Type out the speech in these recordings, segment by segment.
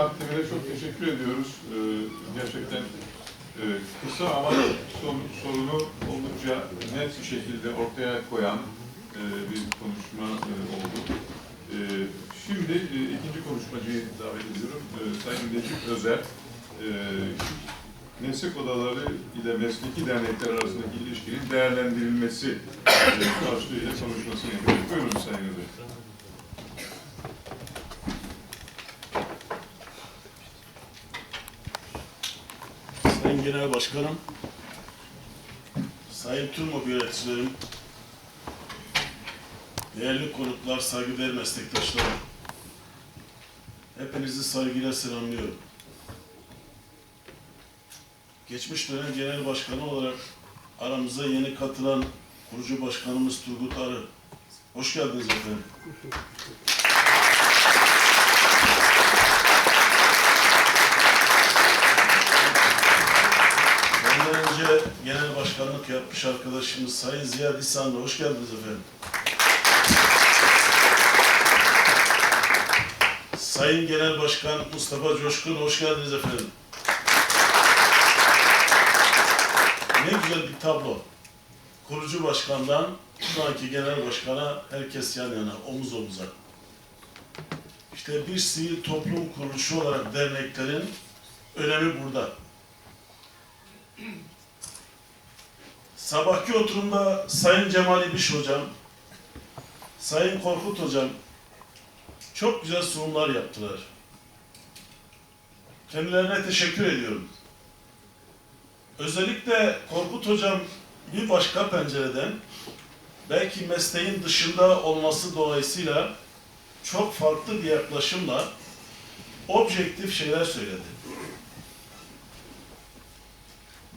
Aktivite çok teşekkür ediyoruz. Ee, gerçekten e, kısa ama son- sorunu oldukça net bir şekilde ortaya koyan e, bir konuşma e, oldu. E, şimdi e, ikinci konuşmacıyı davet ediyorum. E, Sayın Necip Özer, e, meslek odaları ile mesleki dernekler arasındaki ilişkinin değerlendirilmesi e, başlığıyla konuşmasını yapacak. Buyurun Sayın Özer. Genel Başkanım, Sayın TÜRMOB yöneticilerim, değerli konuklar, saygıdeğer meslektaşlarım, hepinizi saygıyla selamlıyorum. Geçmiş dönem Genel Başkanı olarak aramıza yeni katılan kurucu başkanımız Turgut Arı. Hoş geldiniz efendim. Önce genel başkanlık yapmış arkadaşımız Sayın Ziya Disanlı. Hoş geldiniz efendim. Sayın Genel Başkan Mustafa Coşkun, hoş geldiniz efendim. Ne güzel bir tablo. Kurucu başkandan şu anki genel başkana herkes yan yana, omuz omuza. İşte bir sivil toplum kuruluşu olarak derneklerin önemi burada. Sabahki oturumda Sayın Cemal İbiş Hocam, Sayın Korkut Hocam çok güzel sunumlar yaptılar. Kendilerine teşekkür ediyorum. Özellikle Korkut Hocam bir başka pencereden belki mesleğin dışında olması dolayısıyla çok farklı bir yaklaşımla objektif şeyler söyledi.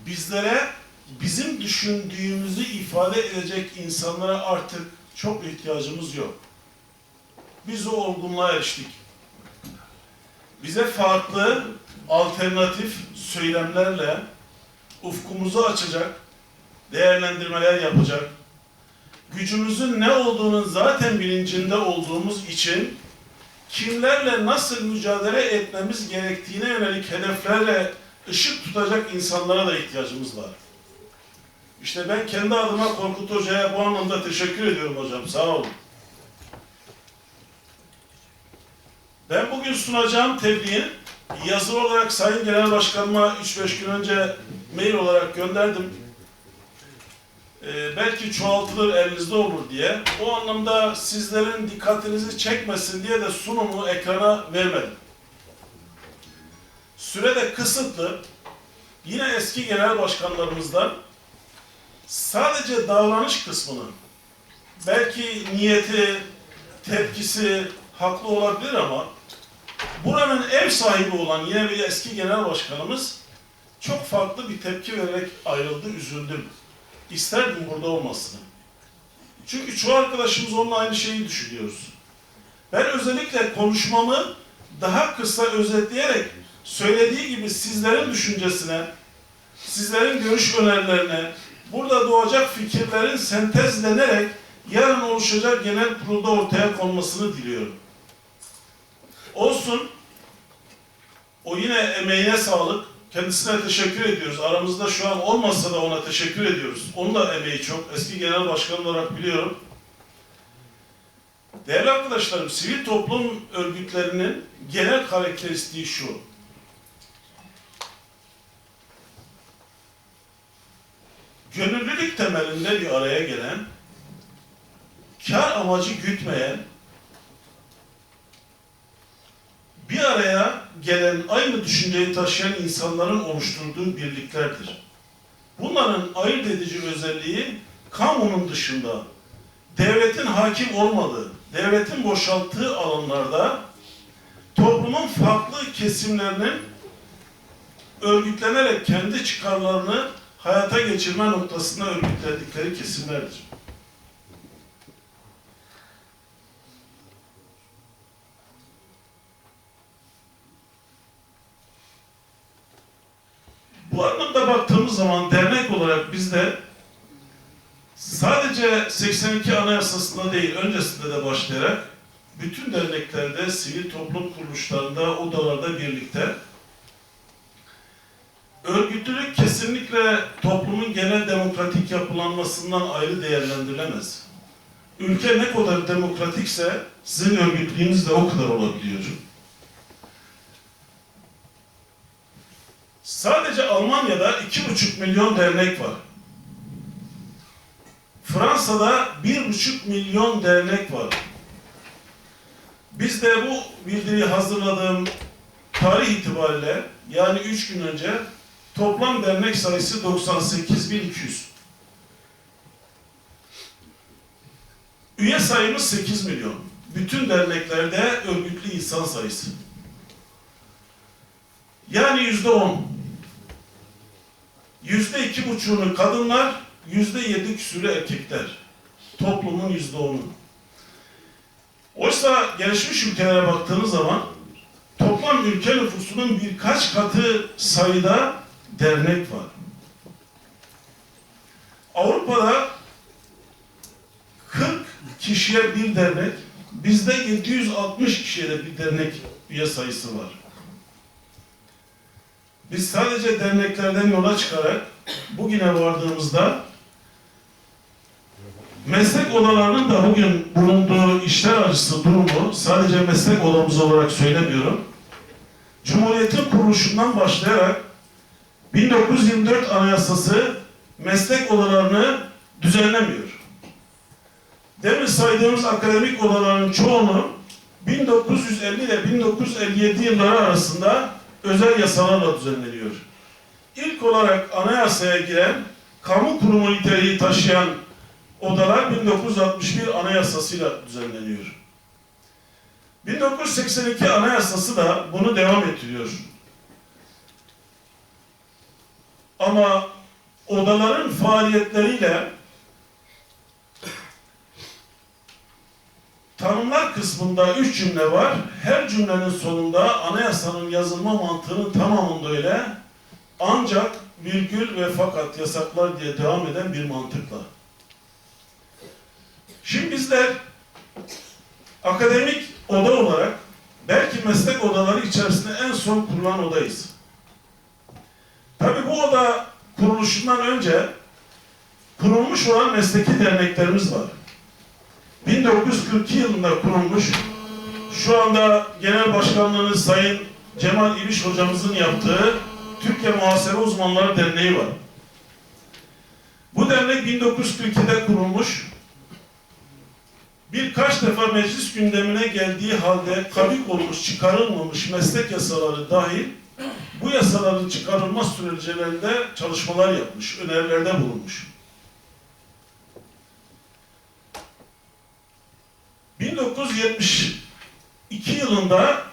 Bizlere bizim düşündüğümüzü ifade edecek insanlara artık çok ihtiyacımız yok. Biz o olgunluğa eriştik. Bize farklı, alternatif söylemlerle ufkumuzu açacak, değerlendirmeler yapacak, gücümüzün ne olduğunun zaten bilincinde olduğumuz için kimlerle nasıl mücadele etmemiz gerektiğine yönelik hedeflerle ışık tutacak insanlara da ihtiyacımız var. İşte ben kendi adıma Korkut Hoca'ya bu anlamda teşekkür ediyorum hocam. Sağ olun. Ben bugün sunacağım tebliğin yazılı olarak Sayın Genel Başkanıma 3-5 gün önce mail olarak gönderdim. Ee, belki çoğaltılır elinizde olur diye. O anlamda sizlerin dikkatinizi çekmesin diye de sunumu ekrana vermedim. Süre de kısıtlı. Yine eski genel başkanlarımızdan sadece davranış kısmını belki niyeti, tepkisi haklı olabilir ama buranın ev sahibi olan yine bir eski genel başkanımız çok farklı bir tepki vererek ayrıldı, üzüldüm. İsterdim burada olmasını. Çünkü çoğu arkadaşımız onunla aynı şeyi düşünüyoruz. Ben özellikle konuşmamı daha kısa özetleyerek söylediği gibi sizlerin düşüncesine, sizlerin görüş önerilerine, burada doğacak fikirlerin sentezlenerek yarın oluşacak genel kurulda ortaya konmasını diliyorum. Olsun, o yine emeğine sağlık, kendisine teşekkür ediyoruz. Aramızda şu an olmasa da ona teşekkür ediyoruz. Onun da emeği çok. Eski genel başkan olarak biliyorum. Değerli arkadaşlarım, sivil toplum örgütlerinin genel karakteristiği şu. Gönüllülük temelinde bir araya gelen, kar amacı gütmeyen, bir araya gelen aynı düşünceyi taşıyan insanların oluşturduğu birliklerdir. Bunların ayırt edici özelliği kamunun dışında devletin hakim olmadığı, devletin boşalttığı alanlarda toplumun farklı kesimlerinin örgütlenerek kendi çıkarlarını hayata geçirme noktasında örgütledikleri kesimlerdir. Bu anlamda baktığımız zaman dernek olarak bizde sadece 82 Anayasası'nda değil, öncesinde de başlayarak bütün derneklerde, sivil toplum kuruluşlarında, odalarda birlikte örgütlülük kesinlikle toplumun genel demokratik yapılanmasından ayrı değerlendirilemez. Ülke ne kadar demokratikse sizin örgütlüğünüz de o kadar olabiliyor. Sadece Almanya'da iki buçuk milyon dernek var. Fransa'da bir buçuk milyon dernek var. Biz de bu bildiriyi hazırladığım tarih itibariyle yani üç gün önce toplam dernek sayısı 98.200. Üye sayımız 8 milyon. Bütün derneklerde örgütlü insan sayısı. Yani yüzde on. Yüzde iki buçuğunu kadınlar, yüzde yedi küsürü erkekler. Toplumun yüzde onu. Oysa gelişmiş ülkelere baktığınız zaman toplam ülke nüfusunun birkaç katı sayıda dernek var. Avrupa'da 40 kişiye bir dernek, bizde 760 kişiye de bir dernek üye sayısı var. Biz sadece derneklerden yola çıkarak bugüne vardığımızda meslek odalarının da bugün bulunduğu işler acısı durumu sadece meslek odamız olarak söylemiyorum. Cumhuriyetin kuruluşundan başlayarak 1924 Anayasası meslek odalarını düzenlemiyor. Demin saydığımız akademik odaların çoğunu 1950 ile 1957 yılları arasında özel yasalarla düzenleniyor. İlk olarak anayasaya giren kamu kurumu niteliği taşıyan odalar 1961 anayasasıyla düzenleniyor. 1982 anayasası da bunu devam ettiriyor. Ama odaların faaliyetleriyle tanımlar kısmında üç cümle var. Her cümlenin sonunda anayasanın yazılma mantığının tamamında öyle ancak virgül ve fakat yasaklar diye devam eden bir mantıkla. Şimdi bizler akademik oda olarak belki meslek odaları içerisinde en son kurulan odayız. Tabi bu oda kuruluşundan önce kurulmuş olan mesleki derneklerimiz var. 1942 yılında kurulmuş, şu anda genel başkanlığını Sayın Cemal İbiş hocamızın yaptığı Türkiye Muhasebe Uzmanları Derneği var. Bu dernek 1942'de kurulmuş, birkaç defa meclis gündemine geldiği halde kabul olmuş, çıkarılmamış meslek yasaları dahil bu yasaların çıkarılma süreçlerinde çalışmalar yapmış, önerilerde bulunmuş. 1972 yılında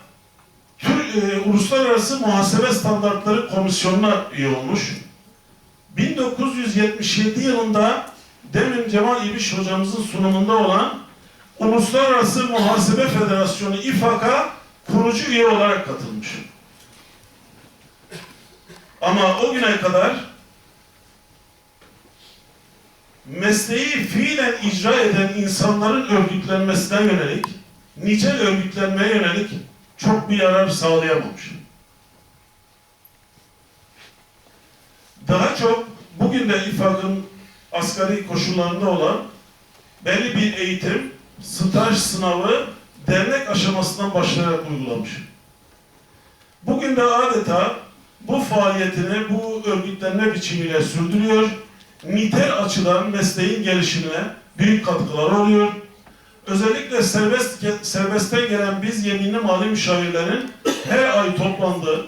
Tür, e, Uluslararası Muhasebe Standartları Komisyonu'na üye olmuş. 1977 yılında demin Cemal İbiş hocamızın sunumunda olan Uluslararası Muhasebe Federasyonu İFAK'a kurucu üye olarak katılmış. Ama o güne kadar mesleği fiilen icra eden insanların örgütlenmesine yönelik, nicel örgütlenmeye yönelik çok bir yarar sağlayamamış. Daha çok bugün de İFAK'ın asgari koşullarında olan belli bir eğitim, staj sınavı dernek aşamasından başlayarak uygulamış. Bugün de adeta bu faaliyetini bu örgütlenme biçimiyle sürdürüyor. Nitel açıdan mesleğin gelişimine büyük katkılar oluyor. Özellikle serbest, serbestten gelen biz yeminli mali müşavirlerin her ay toplandığı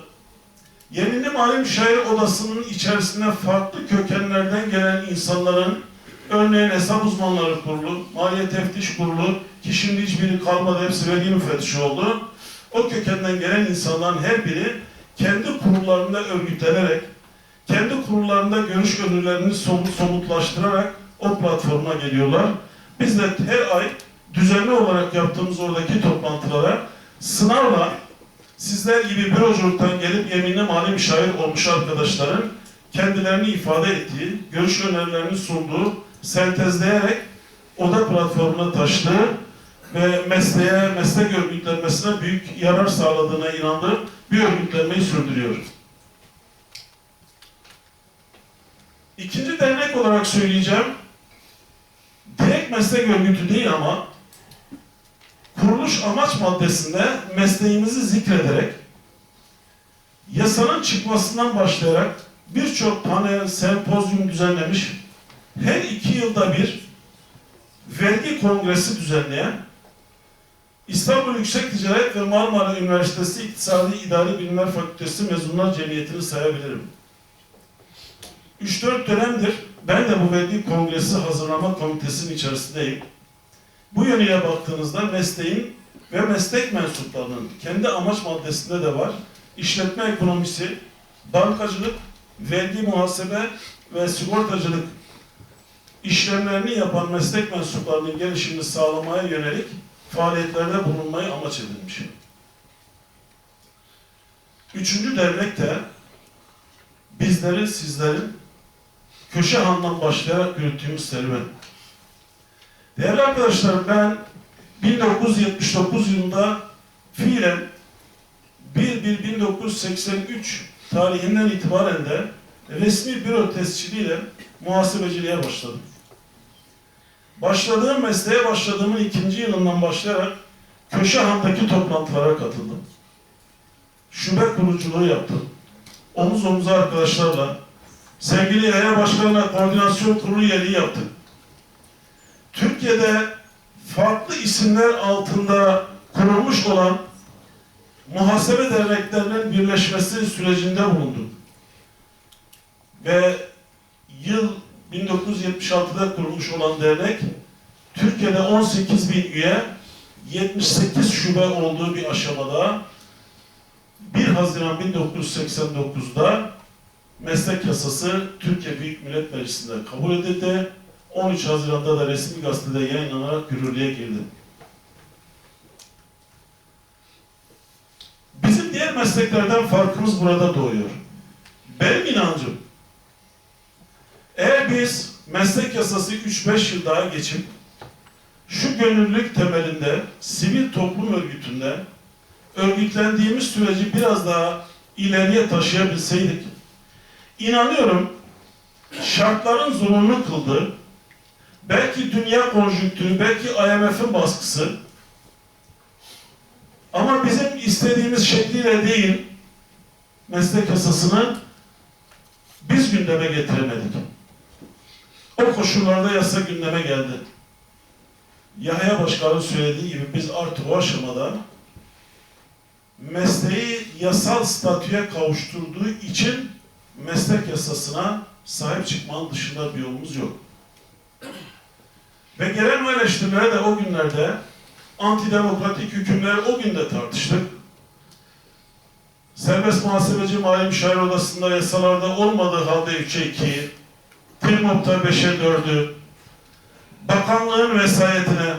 yeminli mali müşavir odasının içerisinde farklı kökenlerden gelen insanların örneğin hesap uzmanları kurulu, maliye teftiş kurulu ki şimdi hiçbiri kalmadı hepsi vergi müfettişi oldu. O kökenden gelen insanların her biri kendi kurullarında örgütlenerek, kendi kurullarında görüş önerilerini somut, somutlaştırarak o platforma geliyorlar. Biz de her ay düzenli olarak yaptığımız oradaki toplantılara sınavla sizler gibi büroculuktan gelip yeminli mali müşavir olmuş arkadaşların kendilerini ifade ettiği, görüş önerilerini sunduğu, sentezleyerek oda platformuna taşıdığı ve mesleğe, meslek örgütlenmesine büyük yarar sağladığına inandığım bir örgütlenmeyi sürdürüyor. İkinci dernek olarak söyleyeceğim, direkt meslek örgütü değil ama kuruluş amaç maddesinde mesleğimizi zikrederek yasanın çıkmasından başlayarak birçok panel, sempozyum düzenlemiş, her iki yılda bir vergi kongresi düzenleyen İstanbul Yüksek Ticaret ve Marmara Üniversitesi İktisadi İdari Bilimler Fakültesi Mezunlar Cemiyeti'ni sayabilirim. 3-4 dönemdir ben de bu vergi kongresi hazırlama komitesinin içerisindeyim. Bu yönüyle baktığınızda mesleğin ve meslek mensuplarının kendi amaç maddesinde de var. İşletme ekonomisi, bankacılık, vergi muhasebe ve sigortacılık işlemlerini yapan meslek mensuplarının gelişimini sağlamaya yönelik faaliyetlerde bulunmayı amaç edinmiş. Üçüncü dernek de bizlerin, sizlerin köşe handan başlayarak yürüttüğümüz serüven. Değerli arkadaşlar ben 1979 yılında fiilen 1-1-1983 tarihinden itibaren de resmi büro tesciliyle muhasebeciliğe başladım. Başladığım mesleğe başladığımın ikinci yılından başlayarak Köşehan'daki toplantılara katıldım. Şube kuruculuğu yaptım. Omuz omuza arkadaşlarla sevgili İHA Başkanı'na koordinasyon kurulu üyeliği yaptık. Türkiye'de farklı isimler altında kurulmuş olan muhasebe derneklerinin birleşmesi sürecinde bulundum. Ve yıl 1976'da kurulmuş olan dernek Türkiye'de 18 bin üye 78 şube olduğu bir aşamada 1 Haziran 1989'da meslek yasası Türkiye Büyük Millet Meclisi'nde kabul edildi. 13 Haziran'da da resmi gazetede yayınlanarak yürürlüğe girdi. Bizim diğer mesleklerden farkımız burada doğuyor. Benim inancım, eğer biz meslek yasası 3-5 yıl daha geçip şu gönüllülük temelinde sivil toplum örgütünde örgütlendiğimiz süreci biraz daha ileriye taşıyabilseydik, inanıyorum şartların zorunlu kıldığı, belki dünya konjonktürü, belki IMF'in baskısı, ama bizim istediğimiz şekliyle değil, meslek yasasını biz gündeme getiremedik. O koşullarda yasa gündeme geldi. Yahya Başkan'ın söylediği gibi biz artık o aşamada mesleği yasal statüye kavuşturduğu için meslek yasasına sahip çıkmanın dışında bir yolumuz yok. Ve gelen o eleştirilere de o günlerde antidemokratik hükümleri o gün de tartıştık. Serbest muhasebeci mali müşavir odasında yasalarda olmadığı halde 3'e 2'yi, Tilmop'ta 5'e 4'ü, bakanlığın vesayetine,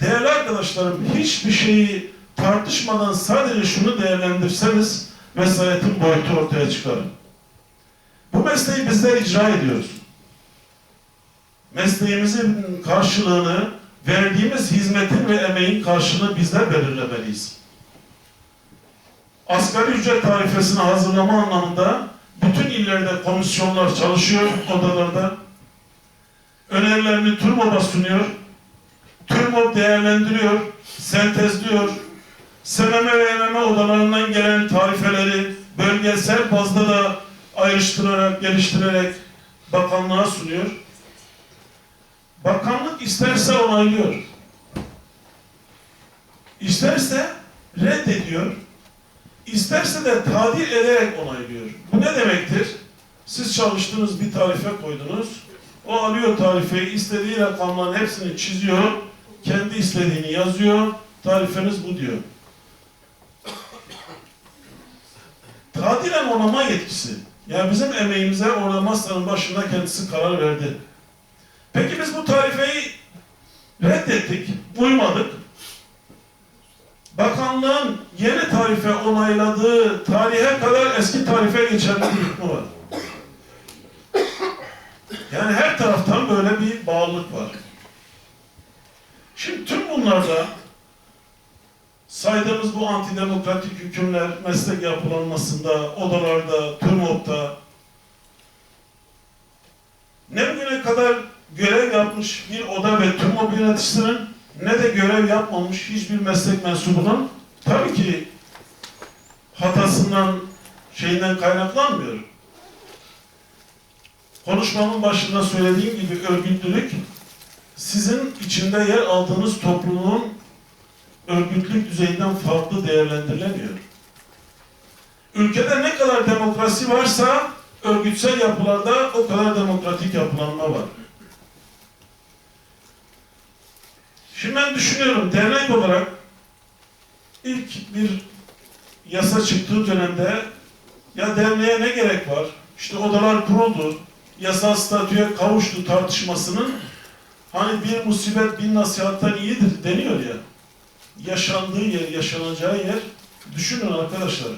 değerli arkadaşlarım hiçbir şeyi tartışmadan sadece şunu değerlendirseniz vesayetin boyutu ortaya çıkar. Bu mesleği bizler icra ediyoruz. Mesleğimizin karşılığını, verdiğimiz hizmetin ve emeğin karşılığını bizler belirlemeliyiz. Asgari ücret tarifesini hazırlama anlamında illerde komisyonlar çalışıyor odalarda. Önerilerini TÜRMOB'a sunuyor. TÜRMOB değerlendiriyor, sentezliyor. SMM ve MM odalarından gelen tarifeleri bölgesel bazda da ayrıştırarak, geliştirerek bakanlığa sunuyor. Bakanlık isterse onaylıyor. İsterse reddediyor. İsterse de tadil ederek onaylıyor. Bu ne demektir? Siz çalıştığınız bir tarife koydunuz. O alıyor tarifeyi, istediği rakamların hepsini çiziyor. Kendi istediğini yazıyor. Tarifeniz bu diyor. Tadilen onama yetkisi. Yani bizim emeğimize orada masanın başında kendisi karar verdi. Peki biz bu tarifeyi reddettik, uymadık. Bakanlığın yeni tarife onayladığı tarihe kadar eski tarife geçerli bir hükmü var. Yani her taraftan böyle bir bağlılık var. Şimdi tüm bunlar konularda saydığımız bu antidemokratik hükümler meslek yapılanmasında, odalarda, TÜRMOB'da ne bugüne kadar görev yapmış bir oda ve TÜRMOB yöneticisinin ne de görev yapmamış hiçbir meslek mensubunun tabii ki hatasından, şeyinden kaynaklanmıyor. Konuşmamın başında söylediğim gibi örgütlülük sizin içinde yer aldığınız toplumun örgütlülük düzeyinden farklı değerlendirilemiyor. Ülkede ne kadar demokrasi varsa örgütsel yapılarda o kadar demokratik yapılanma var. Ben düşünüyorum dernek olarak ilk bir yasa çıktığı dönemde ya derneğe ne gerek var? İşte odalar kuruldu, yasal statüye kavuştu tartışmasının hani bir musibet bin nasihattan iyidir deniyor ya. Yaşandığı yer, yaşanacağı yer düşünün arkadaşlar.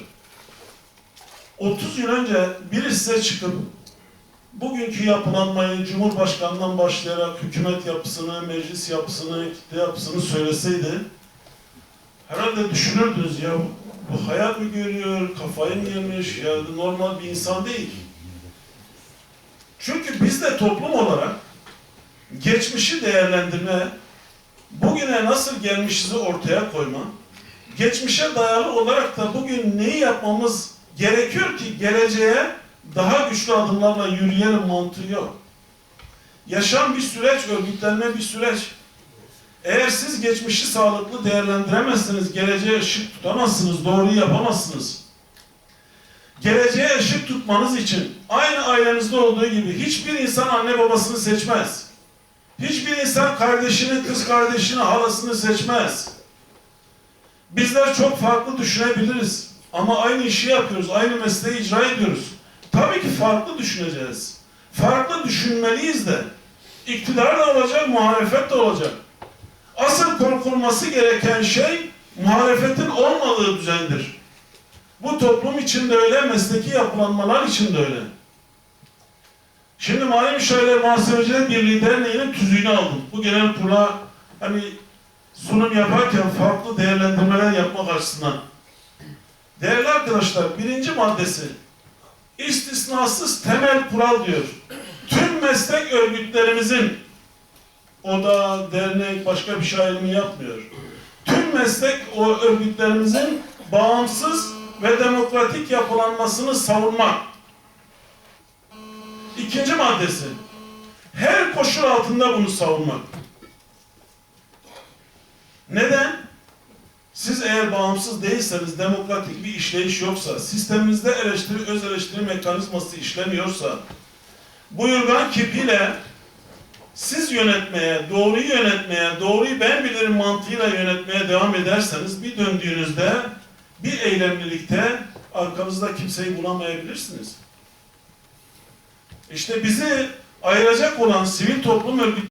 30 yıl önce biri size çıkıp bugünkü yapılanmayı Cumhurbaşkanı'ndan başlayarak hükümet yapısını, meclis yapısını, kitle yapısını söyleseydi herhalde düşünürdünüz ya bu hayat mı görüyor, kafayı mı yemiş, ya normal bir insan değil. Çünkü biz de toplum olarak geçmişi değerlendirme, bugüne nasıl gelmişizi ortaya koyma, geçmişe dayalı olarak da bugün neyi yapmamız gerekiyor ki geleceğe daha güçlü adımlarla yürüyelim mantığı yok. Yaşam bir süreç, örgütlenme bir süreç. Eğer siz geçmişi sağlıklı değerlendiremezseniz, geleceğe ışık tutamazsınız, doğruyu yapamazsınız. Geleceğe ışık tutmanız için aynı ailenizde olduğu gibi hiçbir insan anne babasını seçmez. Hiçbir insan kardeşini, kız kardeşini, halasını seçmez. Bizler çok farklı düşünebiliriz. Ama aynı işi yapıyoruz, aynı mesleği icra ediyoruz. Tabii ki farklı düşüneceğiz. Farklı düşünmeliyiz de. İktidar da olacak, muhalefet de olacak. Asıl korkulması gereken şey muhalefetin olmadığı düzendir. Bu toplum için de öyle, mesleki yapılanmalar için de öyle. Şimdi Mali Müşavirler Muhasebeciler Birliği Derneği'nin tüzüğünü aldım. Bu genel kurula hani sunum yaparken farklı değerlendirmeler yapmak açısından. Değerli arkadaşlar, birinci maddesi istisnasız temel kural diyor. Tüm meslek örgütlerimizin oda, dernek, başka bir şey ayrımı yapmıyor. Tüm meslek o örgütlerimizin bağımsız ve demokratik yapılanmasını savunmak. İkinci maddesi, her koşul altında bunu savunmak. Neden? Siz eğer bağımsız değilseniz, demokratik bir işleyiş yoksa, sisteminizde eleştiri, öz eleştiri mekanizması işlemiyorsa, buyurgan kipiyle siz yönetmeye, doğruyu yönetmeye, doğruyu ben bilirim mantığıyla yönetmeye devam ederseniz bir döndüğünüzde bir eylemlilikte arkanızda kimseyi bulamayabilirsiniz. İşte bizi ayıracak olan sivil toplum örgütü